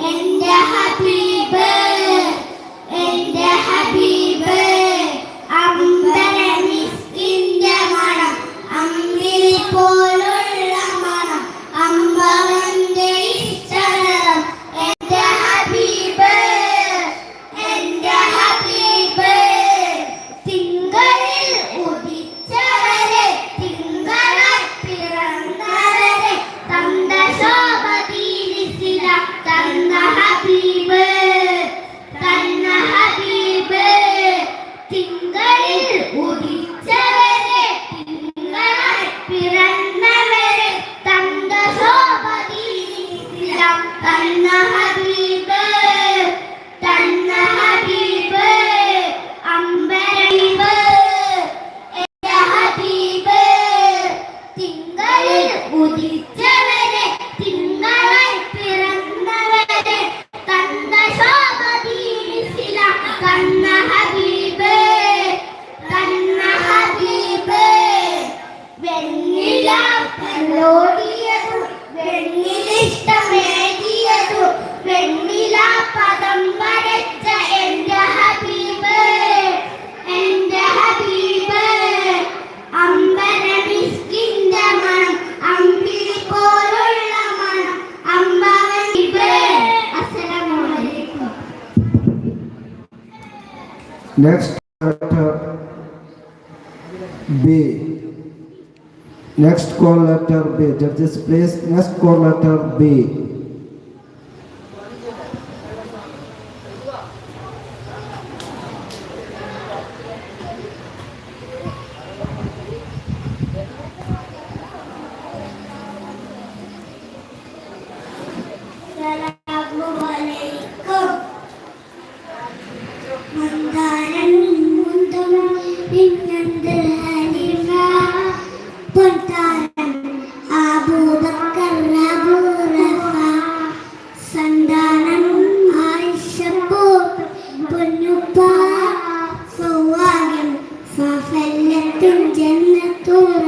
And they're happy Next letter B. Next call letter B. Judges, please. Next call letter B. Anna Torre.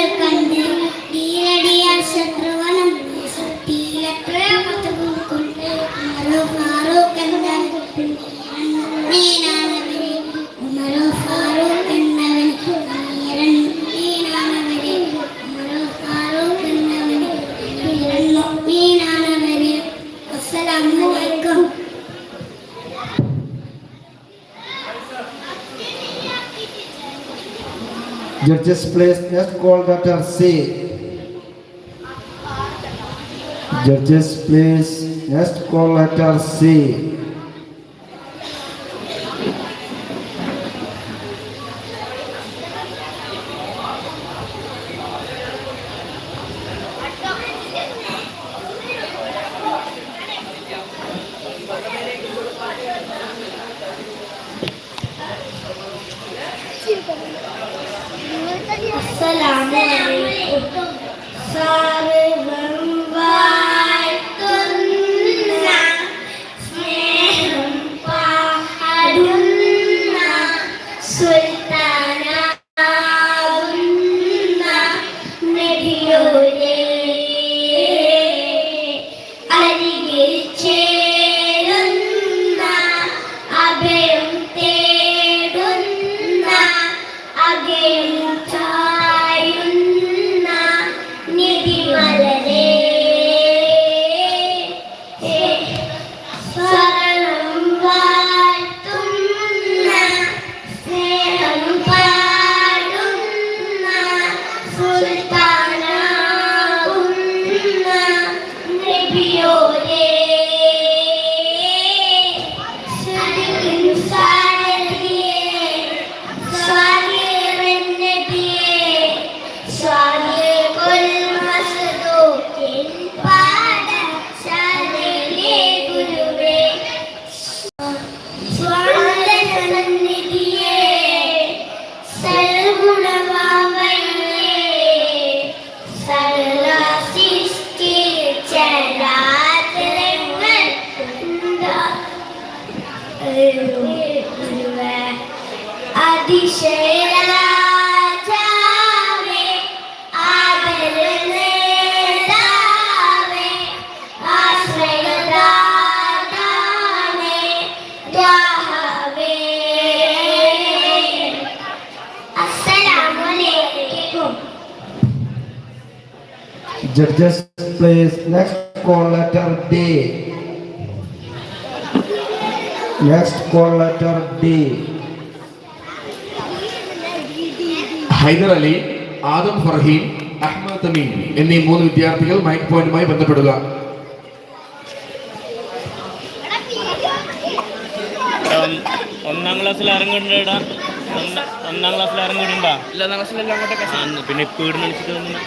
cerca. Judges place next call letter C. Judges place next call letter C. Hey Judges, please. Next call letter D. Next call letter D. Haidar Ali Adam Farheem Ahmad Tameem എന്നീ മൂന്ന് വിദ്യാർത്ഥികൾ mic പോയിന്റുമായി ബന്ധപ്പെടുക ഒന്ന- ക്ലാസ്സിൽ ഇറങ്ങിണ്ടാ ഒന്നാം ക്ലാസ്സിൽ ഇറങ്ങിണ്ടാ ഇല്ല ഒന്നാം ക്ലാസ്സിലെല്ലാം അങ്ങോട്ടൊക്കെ പിന്നെ ഇപ്പൊ വന്നു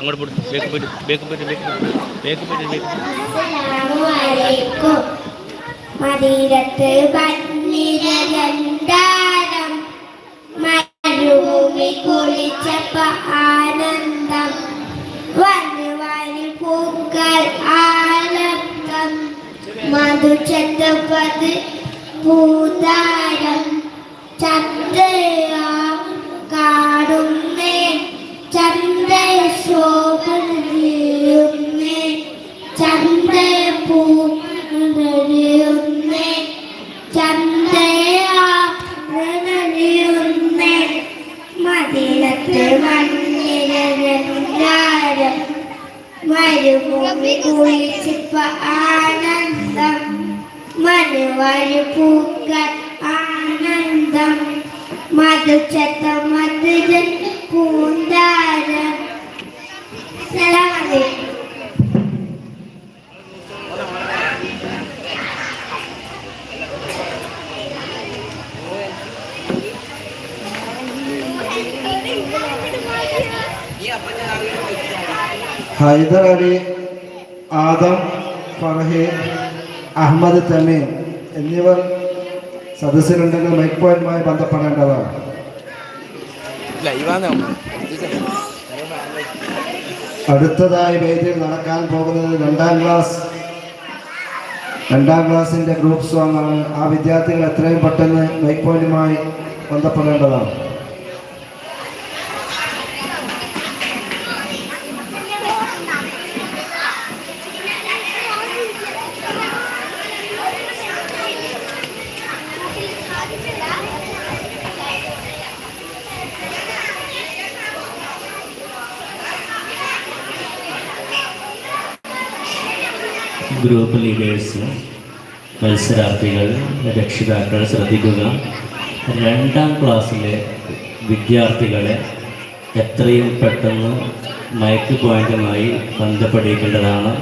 അങ്ങോട്ട് പോയിട്ട് ബേക്ക് പോയിട്ട് പോയിട്ട് പോയിട്ട് മധു ചന്തപ്പത് പൂതാരം ചന്ദ്രയാ സലാമലൈക്കും. ഹൈദർ അലി ആദം ഫർഹീൻ അഹമ്മദ് തമീം എന്നിവർ സദസ്സിലുണ്ടെങ്കിൽ മൈക്ക് പോയിന്റുമായി ബന്ധപ്പെടേണ്ടതാണ്. അടുത്തതായി വേദിയിൽ നടക്കാൻ പോകുന്നത് രണ്ടാം ക്ലാസ് രണ്ടാം ക്ലാസ്സിന്റെ ഗ്രൂപ്പ് സോങ്ങാണ് ആ വിദ്യാർത്ഥികൾ എത്രയും പെട്ടെന്ന് മൈക്ക് പോയിന്റുമായി ബന്ധപ്പെടേണ്ടതാണ്. ഗ്രൂപ്പ് ലീഡേഴ്സ് മത്സരാർത്ഥികൾ രക്ഷിതാക്കൾ ശ്രദ്ധിക്കുക. രണ്ടാം ക്ലാസ്സിലെ വിദ്യാർത്ഥികളെ എത്രയും പെട്ടെന്ന് മയക്ക് പോയിന്റുമായി ബന്ധപ്പെടിക്കേണ്ടതാണ്.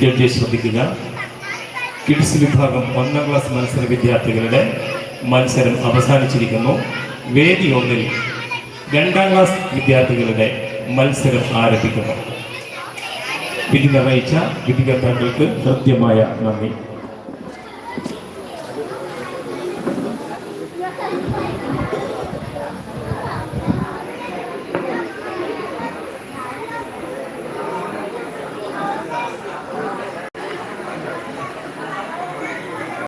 ജഡ്ജസ് ശ്രദ്ധിക്കുക. കിഡ്സ് വിഭാഗം ഒന്നാം ക്ലാസ് മത്സര വിദ്യാർത്ഥികളുടെ മത്സരം അവസാനിച്ചിരിക്കുന്നു. വേദി ഒന്നിൽ രണ്ടാം ക്ലാസ് വിദ്യാർത്ഥികളുടെ മത്സരം ആരംഭിക്കുന്നു. വിധി നിർണയിച്ച വിധികർത്താക്കൾക്ക് ഹൃദ്യമായ നന്ദി.